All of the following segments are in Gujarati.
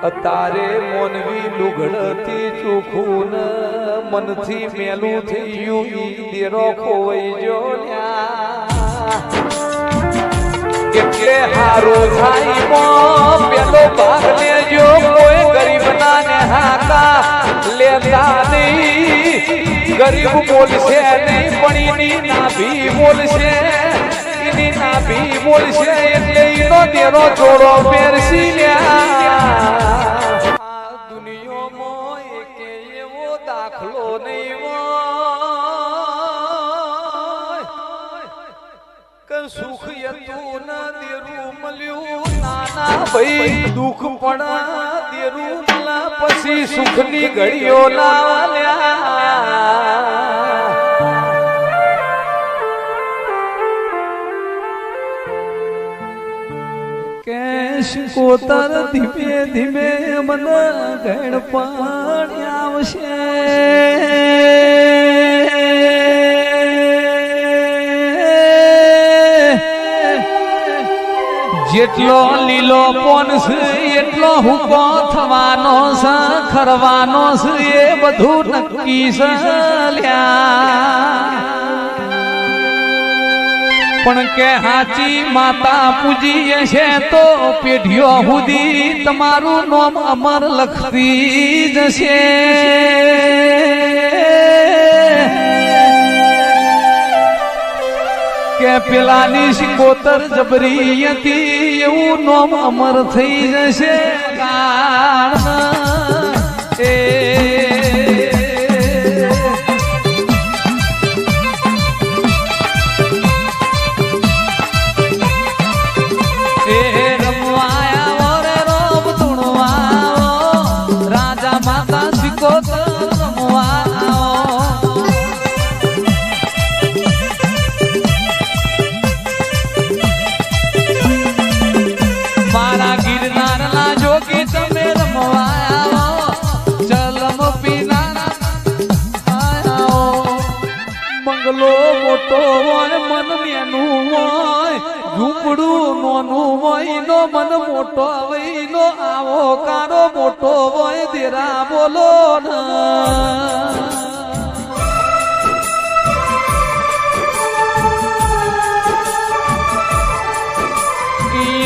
તારે મોનવી લુગડતી ચૂખું મનથી મેલું ઈ દેરો ખોવાઈ જો એટલે હારો થાય મો, પેલો ભાગ લેજો કોઈ ગરીબના ને હાકા લેતા નહીં. ગરીબ બોલશે નહીં, પણ એની નાભી બોલશે. એની નાભી બોલશે એટલે એનો દેરો જોડો પહેરસી લ્યા આ દુનિયામાં એકે એવો દાખલો નહીં સુખ યતું ન દેરું મળ્યું. નાના ભાઈ દુઃખ પણ પછી સુખની ઘડીઓ લાવ્યા. કોતર ધીમે ધીમે મન ગણ પાણી આવશે. જેટલો લીલો પોન એટલો હુકો થવાનો છે, ખરવાનો છે, એ બધું નક્કી છે પણ કે હાચી માતા પૂજી છે તો પેઢીઓ સુધી તમારું નામ અમર લખતી જશે કે પેલાની શિકોતર જબરી હતી, એવું નામ અમર થઈ જશે. કારણ નેનું હોય, ઝૂંપડું નોનું હોય નો મન મોટો હોય નો આવો કારો મોટો હોય, દેરા બોલો ના.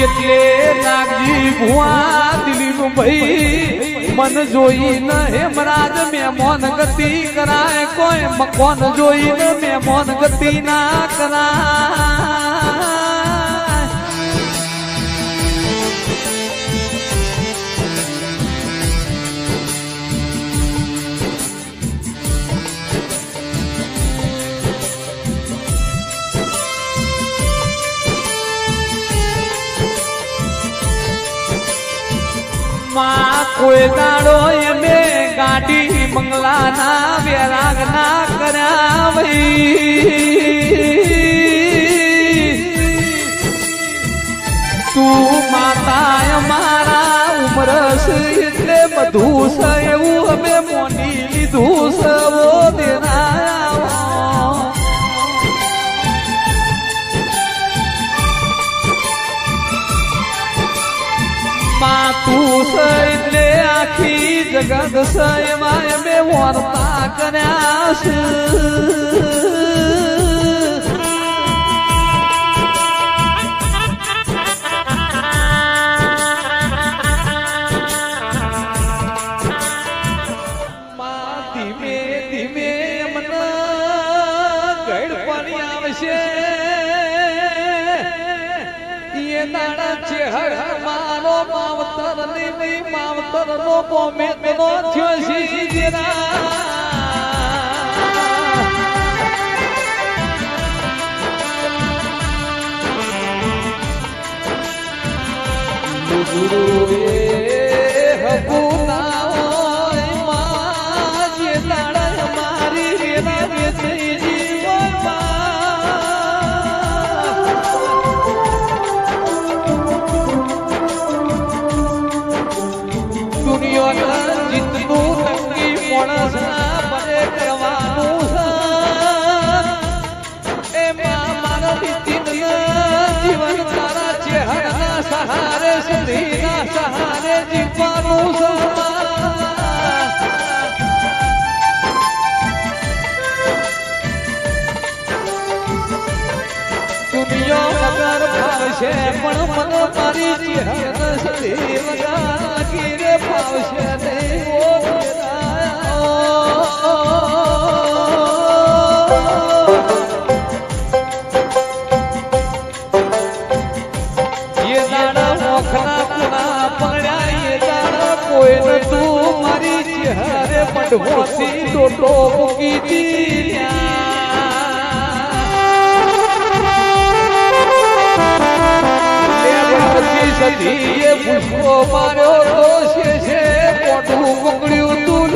એટલે નાગજી ભુવા દિલીપ ભાઈ મન જોઈને હેમરાજ મેમોન ગતિ કરાય. કોઈ મકોન જોઈને મેમોન ગતિ ના કરાય. માં કોઈ દાડો એમે ગાડી મંગલા ના વેરાગ ના કર્યા ભાઈ તું માતા મારા ઉમરસ એટલે બધું છે એવું અમે મોની લીધું સવો દેના માતું તું એટલે આખી જગત એમાં અમે વર્તા કર્યા માવતરની માવતર નો પોમે નો થયો છે જેના મારી પગાર ફાવશે, પણ ગીરે મારી નહીં ઓ એ દાડા મોખના કુણા પડ્યા એ દાડા કોઈ નતું મારી ટોટો મૂકી દી સદી એ પુષ્પો માર્યો તો છે છે પોટલું પકડ્યું તું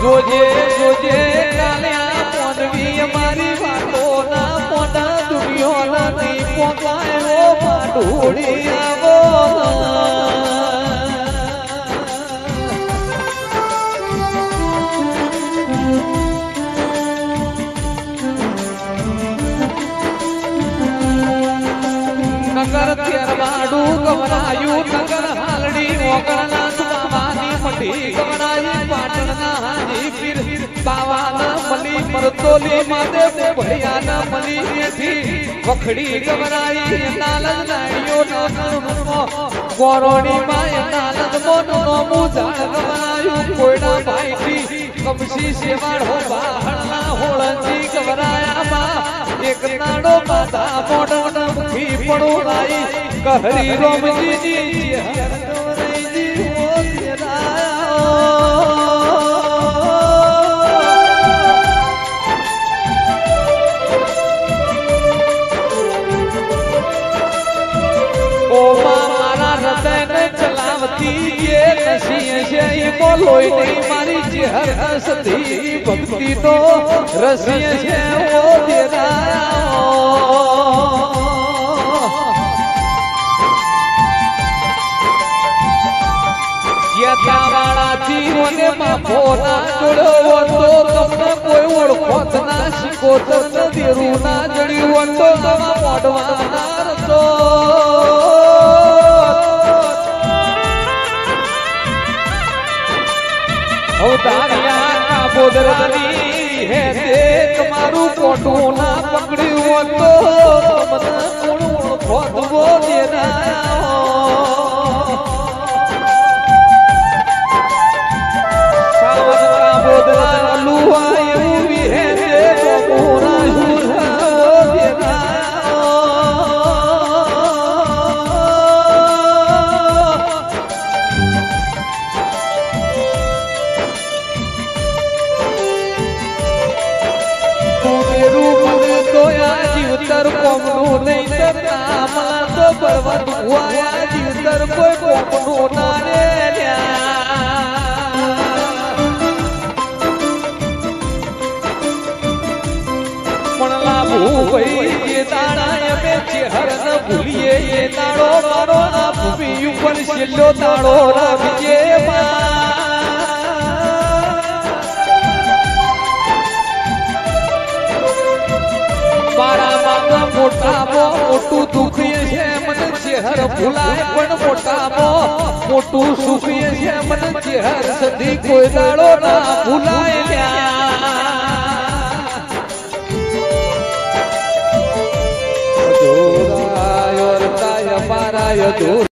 જોજે જોજે મોનવી વાતો ના મોટા દુનિયાના નહીં પોકાય ઓ આવો તેરવાડું ગવરાયું નગર હાલડી ઓગણના બાવાની મઢી ગવરાઈ પાટણના હાજી પીર બાવાના મલી મરતોલી માદે ભૈયાના મલી એથી વખડી ગવરાઈ નાલદ નાળીઓ નાનો ગોરોણી માય નાલદ મોનો નોમું ઝાડ ગવરાયું કોયડા ભાઈથી કમસી સેવાળ હો બાહણના હોળંજી ગવરાયા બા એક નાડો માતા મોઢણ મુખી પડું રાઈ કહરી રોમજી જી હર ગવરાઈજી ઓ તેરા ઓ મારા હૃદયને ચલાવતી એ નસી છે તો વાળાથી મને માફો ના જોડવો તો તમને કોઈ ઓળખોત ના શીખો તમને દેરું ના જડ્યું તો તમે મોઢવા ના રતો હે તે તમારું કોટું ના પકડ્યું તો સાવન કાબોદરા હોય એવું વિહે મને તો આ જીવતર કોમનું નહીં તરના મને તો બળવંત હુઆ જીવતર કોઈ કોમનું ના રે લ્યા. ભૂલીએ એ દાડો મારો આ ભૂમિ ઉપર છેલ્લો દાડો રાખજે મોટામાં મોટું દુઃખ એ છે, મને ચેહર ભૂલાય પણ મોટામાં મોટું સુખ એ છે, મને ચેહર સદી કોઈ દાડો ના ભૂલાય. લ્યા 有毒